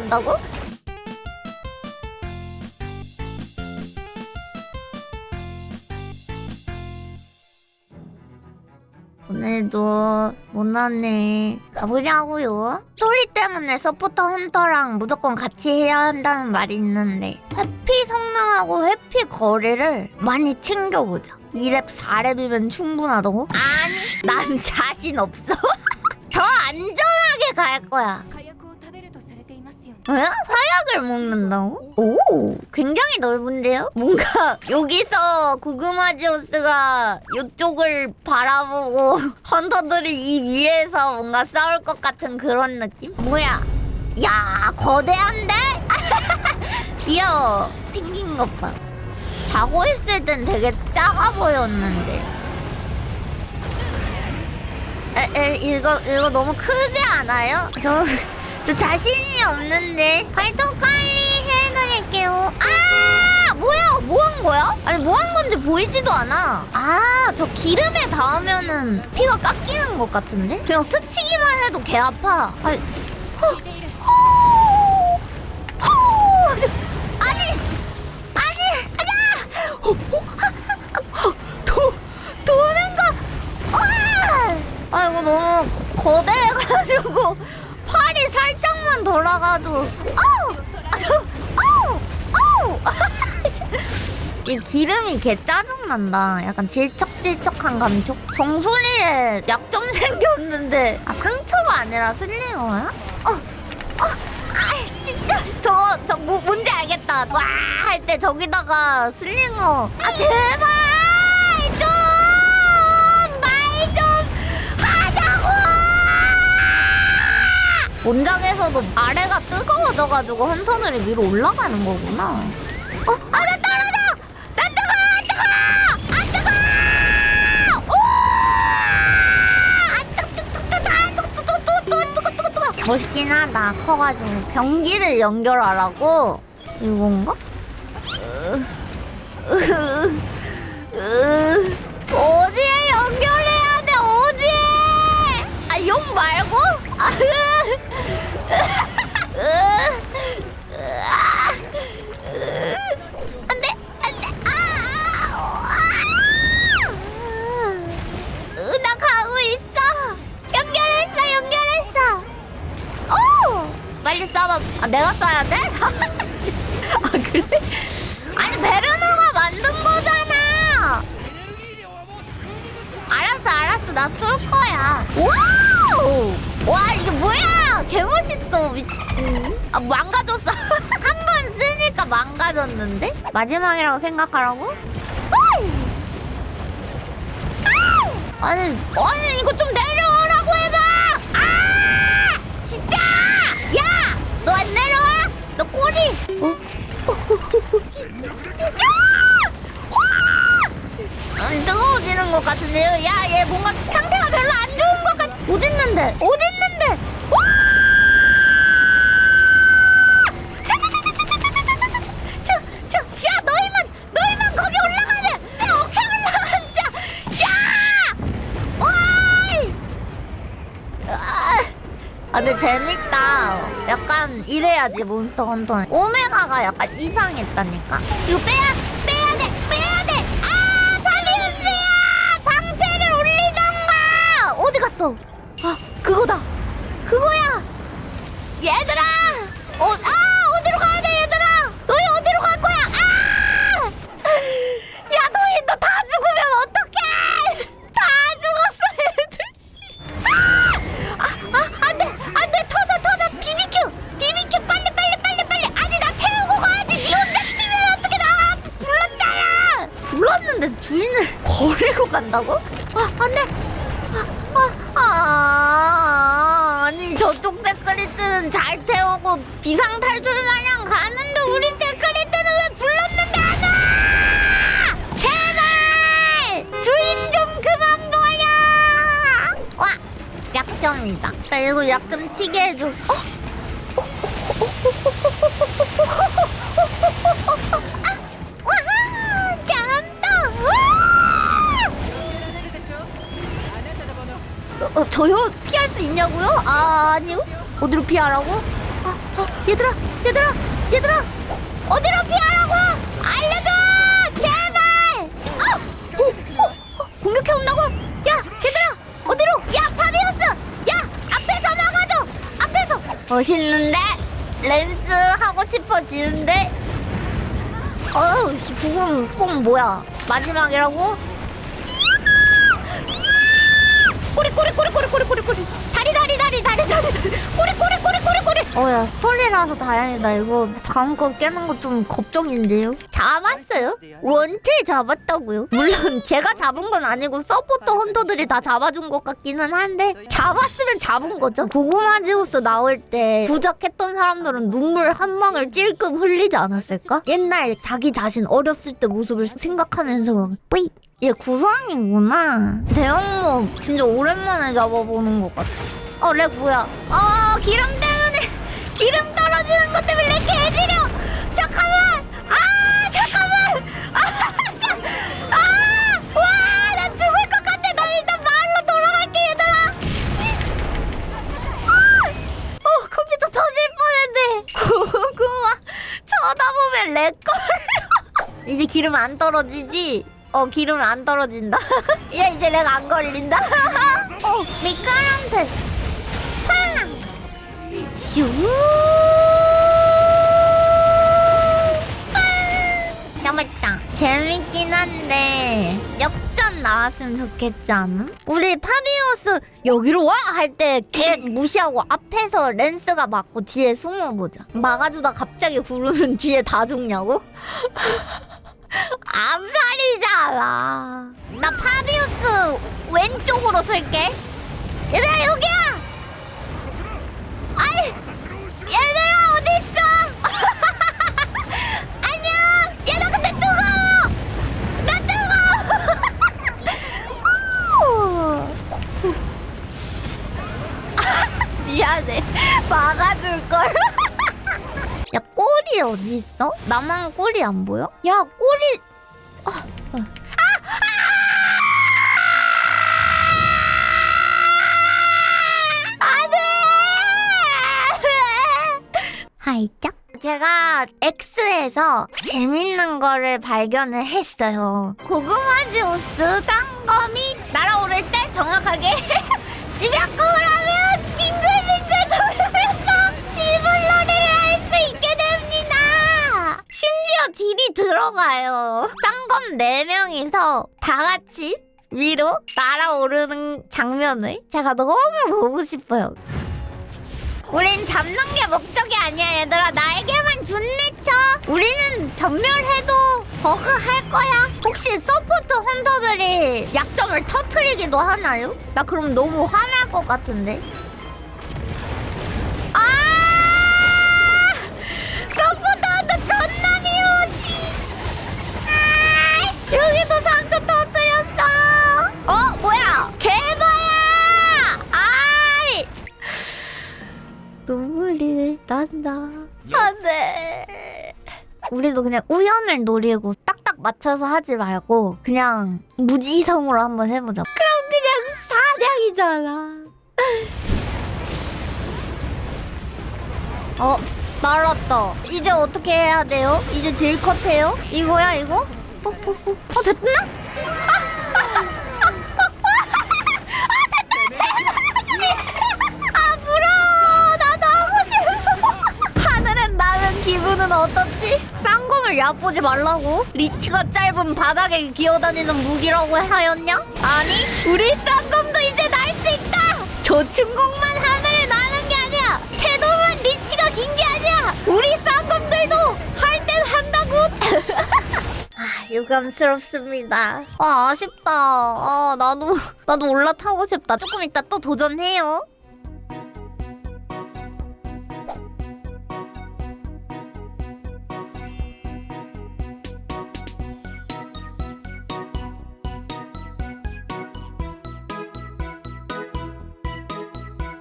간다고? 오늘도 못 났네. 가보자고요. 소리 때문에 서포터 헌터랑 무조건 같이 해야 한다는 말이 있는데 회피 성능하고 회피 거리를 많이 챙겨보자. 2랩 4랩이면 충분하다고? 아니, 난 자신 없어. 더 안전하게 갈 거야. 에? 화약을 먹는다고? 오, 굉장히 넓은데요? 뭔가 여기서 구그마지오스가 이쪽을 바라보고 헌터들이 이 위에서 뭔가 싸울 것 같은 그런 느낌? 뭐야? 야, 거대한데? 귀여워. 생긴 것 봐. 자고 있을 땐 되게 작아 보였는데. 에, 에, 이거, 이거 너무 크지 않아요? 저, 저 자신이 없는데. 발톱 관리 해드릴게요. 아! 뭐야? 뭐 한 거야? 아니, 뭐 한 건지 보이지도 않아. 아, 저 기름에 닿으면은 피가 깎이는 것 같은데? 그냥 스치기만 해도 개 아파. 아니, 어, 호, 호, 아니, 아니, 아니야! 하, 하, 도, 도는 거, 와! 아, 이거 너무 거대해가지고 살짝만 돌아가도, 어우! 아주, 어우! 어우! 이 기름이 개 짜증난다. 약간 질척질척한 감촉? 정수리에 약점 생겼는데, 아, 상처가 아니라 슬링어야? 어! 어! 아, 진짜! 저거, 저, 뭐, 뭔지 알겠다. 와! 할 때 저기다가 슬링어. 아, 제발! 원작에서도 아래가 뜨거워져가지고 헌터들이 위로 올라가는 거구나. 어, 아, 나 떨어져! 나 뜨거! 안 뜨거! 안 뜨거! 오! 아, 뜨거, 뜨거, 뜨거, 뜨거, 뜨거. 멋있긴 하다. 커가지고 경기를 연결하라고 이건가? 아, 내가 쏴야 돼? 아, 그래? 아니, 베르노가 만든 거잖아. 알았어, 알았어. 나 쏠 거야. 와우! 와, 이게 뭐야? 개 멋있어. 미... 아, 망가졌어. 한 번 쓰니까 망가졌는데? 마지막이라고 생각하라고? 아니, 아니, 이거 좀 내려 재밌다. 약간 이래야지 몬스터 헌터는. 오메가가 약간 이상했다니까. 이거 빼야, 간다고? 아, 안 돼! 아, 아, 아, 아니, 저쪽 세크리트는 잘 태우고 비상 탈출 마냥 가는데 우리 세크리트는 왜 불렀는데 안 와! 제발! 주인 좀 그만 버려! 와! 약점이다. 나 이거 약좀 치게 해줘. 어? 저요? 피할 수 있냐고요? 아, 아니요. 어디로 피하라고? 아, 아, 얘들아 얘들아 얘들아 어디로 피하라고 알려줘 제발 어! 어! 어! 어! 공격해 온다고 야 얘들아 어디로 야 파비우스 야 앞에서 막아줘 앞에서 멋있는데 랜스 하고 싶어지는데 어우 씨 부금 뽕 뭐야 마지막이라고 꼬리 꼬리 꼬리 꼬리 꼬리 꼬리 꼬리 다리 다리 다리 다리 다리 꼬리 꼬리 꼬리 꼬리 꼬리 어야 스토리라서 다행이다 이거 다음 거 깨는 거 좀 걱정인데요 잡았어요? 원체 잡았다고요? 물론 제가 잡은 건 아니고 서포터 헌터들이 다 잡아준 것 같기는 한데 잡았으면 잡은 거죠 고구마 지우스 나올 때 부적했던 사람들은 눈물 한 방울 찔끔 흘리지 않았을까? 옛날 자기 자신 어렸을 때 모습을 생각하면서 뿌이 얘 구상이구나. 대형목 진짜 오랜만에 잡아보는 것 같아. 어, 렉 뭐야? 아, 기름 때문에 기름 떨어지는 것 때문에 렉 개지려. 잠깐만. 아, 잠깐만. 아, 자, 아, 와, 나 죽을 것 같아. 나 일단 마을로 돌아갈게, 얘들아. 아, 어, 컴퓨터 터질 뻔했네. 고구마 쳐다보면 렉 걸려. 이제 기름 안 떨어지지? 어 기름 안 떨어진다. 야 이제 렉 안 걸린다. 어 미끄럼틀. 팡. 슈. 팡. 잡았다. 재밌긴 한데 역전 나왔으면 좋겠지 않음? 우리 파비오스 여기로 와 할 때 걔 무시하고 앞에서 랜스가 맞고 뒤에 숨어보자. 막아주다 갑자기 구르는 뒤에 다 죽냐고? 암살이잖아. 나 파비우스 왼쪽으로 쓸게. 얘들아 여기야. 어디 있어? 나만 꼬리 안 보여? 야 꼬리 아, 아. 안돼! 하이짝? 제가 X에서 재밌는 거를 발견을 했어요. 고구마지우스 땅검이 날아오를 때 정확하게 집약공 딜이 들어가요. 쌍검 4명이서 다 같이 위로 날아오르는 장면을 제가 너무 보고 싶어요. 우린 잡는 게 목적이 아니야 얘들아. 나에게만 준내쳐. 우리는 전멸해도 버그 할 거야. 혹시 서포트 헌터들이 약점을 터트리기도 하나요? 나 그럼 너무 화날 것 같은데 눈물이 난다. 안돼. 우리도 그냥 우연을 노리고 딱딱 맞춰서 하지 말고 그냥 무지성으로 한번 해보자. 그럼 그냥 사냥이잖아. 어 말았다. 이제 어떻게 해야 돼요? 이제 딜컷해요? 이거야 이거? 어, 어, 어, 어 됐나? 어떻지? 쌍검을 얕보지 말라고? 리치가 짧은 바닥에 기어다니는 무기라고 하였냐? 아니 우리 쌍검도 이제 날 수 있다 조충공만 하늘에 나는 게 아니야 태도만 리치가 긴 게 아니야 우리 쌍검들도 할 땐 한다고 아, 유감스럽습니다. 아, 아쉽다. 아, 나도, 나도 올라타고 싶다. 조금 이따 또 도전해요.